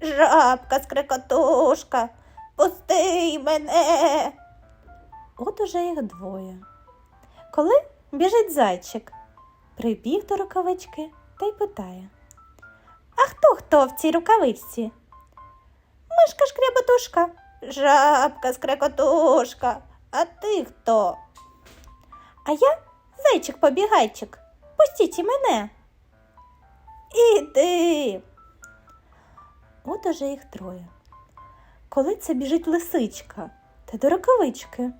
Жабка скрикотушка, пусти мене. От уже їх двоє. Коли біжить зайчик, прибіг до рукавички та й питає А хто хто в цій рукавичці? Мишка шкряботушка, жабка скрикотушка, а ти хто? А я зайчик побігайчик, пустіть і мене. Іди. От уже їх троє. Коли це біжить лисичка та до рукавички.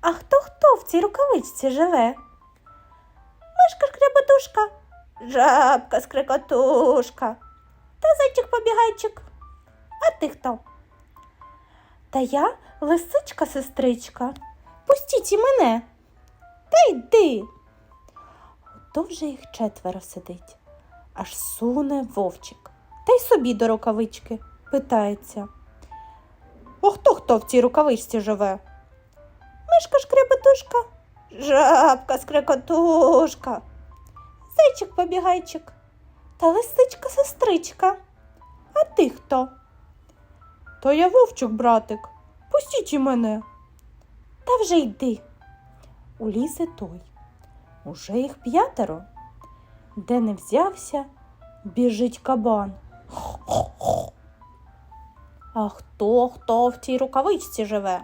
А хто хто в цій рукавичці живе? Мишка шкряботушка, жабка скрикотушка та зайчик побігайчик. А ти хто? Та я лисичка сестричка. Пустіть і мене. Та йди. Ото вже їх четверо сидить, аж суне вовчик, та й собі до рукавички питається. А хто хто в цій рукавичці живе? Мишка шкребетушка, жабка скрекотушка, зайчик побігайчик та лисичка сестричка. А ти хто? Та я вовчик, братик. Пустіть і мене. Та вже йди. Улізе той. Уже їх п'ятеро. Де не взявся, біжить кабан. А хто хто в цій рукавичці живе?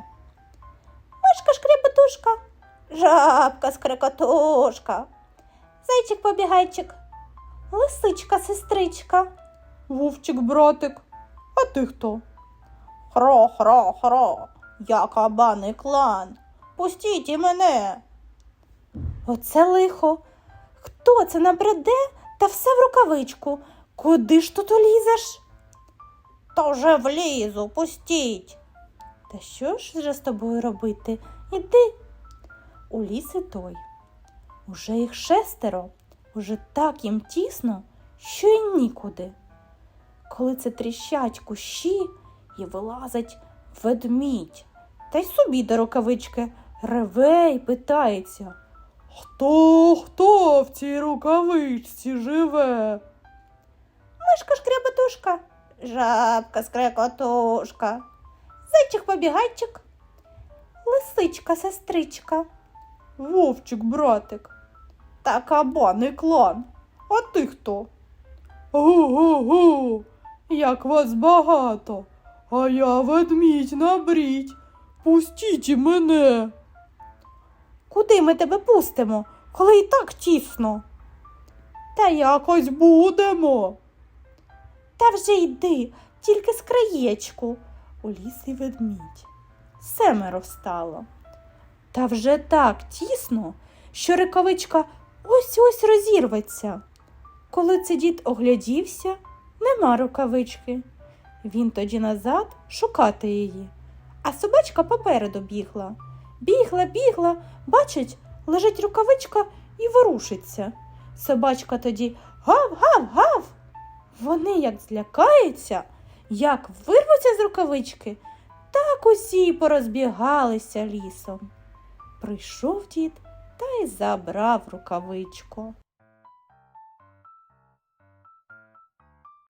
Мишка шкребетушка, жабка скрекотушка, зайчик побігайчик, лисичка сестричка, вовчик братик. А ти хто? Хро, хро, хро, я кабаний клан. Пустіть і мене. Оце лихо. Хто це набреде та все в рукавичку? Куди ж тут улізеш? Та вже влізу, пустіть. Та що ж вже з тобою робити? Іди. У ліс і той. Уже їх шестеро, уже так їм тісно, що й нікуди. Коли це тріщать кущі і вилазить ведмідь, та й собі до рукавички реве й питається. Хто хто в цій рукавичці живе? Мишка шкряботушка, жабка скрекотушка, зайчик побігайчик, лисичка сестричка. Вовчик, братик. Та кабаний клан. А ти хто? Гу-гу-гу, як вас багато, а я ведмідь набріть. Пустіть мене. Куди ми тебе пустимо, коли і так тісно? Та якось будемо. Та вже йди, тільки з краєчку. У лісі ведмідь. Семеро встало. Та вже так тісно, що рукавичка ось ось розірветься. Коли це дід оглядівся, нема рукавички. Він тоді назад шукати її, а собачка попереду бігла. Бігла, бігла, бачить, лежить рукавичка і ворушиться. Собачка тоді гав, гав, гав. Вони як злякаються, як вирвуться з рукавички, так усі порозбігалися лісом. Прийшов дід та й забрав рукавичку.